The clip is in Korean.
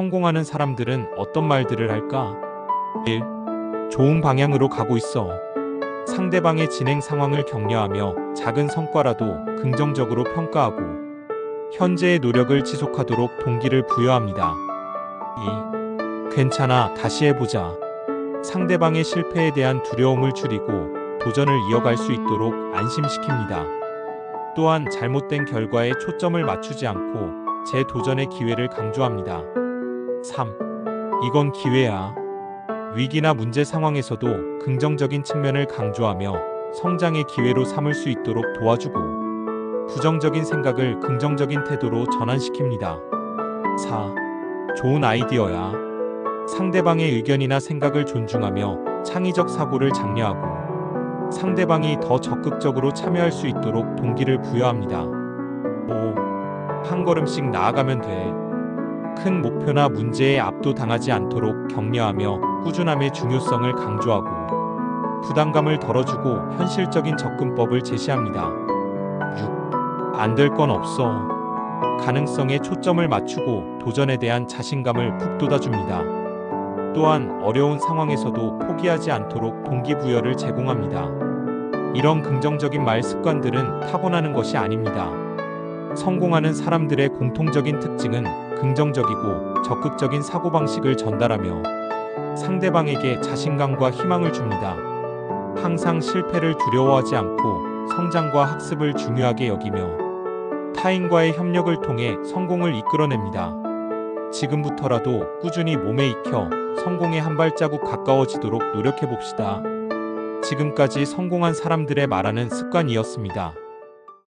성공하는 사람들은 어떤 말들을 할까? 1. 좋은 방향으로 가고 있어. 상대방의 진행 상황을 격려하며 작은 성과라도 긍정적으로 평가하고 현재의 노력을 지속하도록 동기를 부여합니다. 2. 괜찮아, 다시 해보자. 상대방의 실패에 대한 두려움을 줄이고 도전을 이어갈 수 있도록 안심시킵니다. 또한 잘못된 결과에 초점을 맞추지 않고 재도전의 기회를 강조합니다. 3. 이건 기회야. 위기나 문제 상황에서도 긍정적인 측면을 강조하며 성장의 기회로 삼을 수 있도록 도와주고 부정적인 생각을 긍정적인 태도로 전환시킵니다. 4. 좋은 아이디어야. 상대방의 의견이나 생각을 존중하며 창의적 사고를 장려하고 상대방이 더 적극적으로 참여할 수 있도록 동기를 부여합니다. 5. 한 걸음씩 나아가면 돼. 큰 목표나 문제에 압도당하지 않도록 격려하며 꾸준함의 중요성을 강조하고 부담감을 덜어주고 현실적인 접근법을 제시합니다. 6. 안 될 건 없어. 가능성에 초점을 맞추고 도전에 대한 자신감을 북돋아줍니다. 또한 어려운 상황에서도 포기하지 않도록 동기부여를 제공합니다. 이런 긍정적인 말 습관들은 타고나는 것이 아닙니다. 성공하는 사람들의 공통적인 특징은 긍정적이고 적극적인 사고방식을 전달하며 상대방에게 자신감과 희망을 줍니다. 항상 실패를 두려워하지 않고 성장과 학습을 중요하게 여기며 타인과의 협력을 통해 성공을 이끌어냅니다. 지금부터라도 꾸준히 몸에 익혀 성공에 한 발자국 가까워지도록 노력해 봅시다. 지금까지 성공한 사람들의 말하는 습관이었습니다.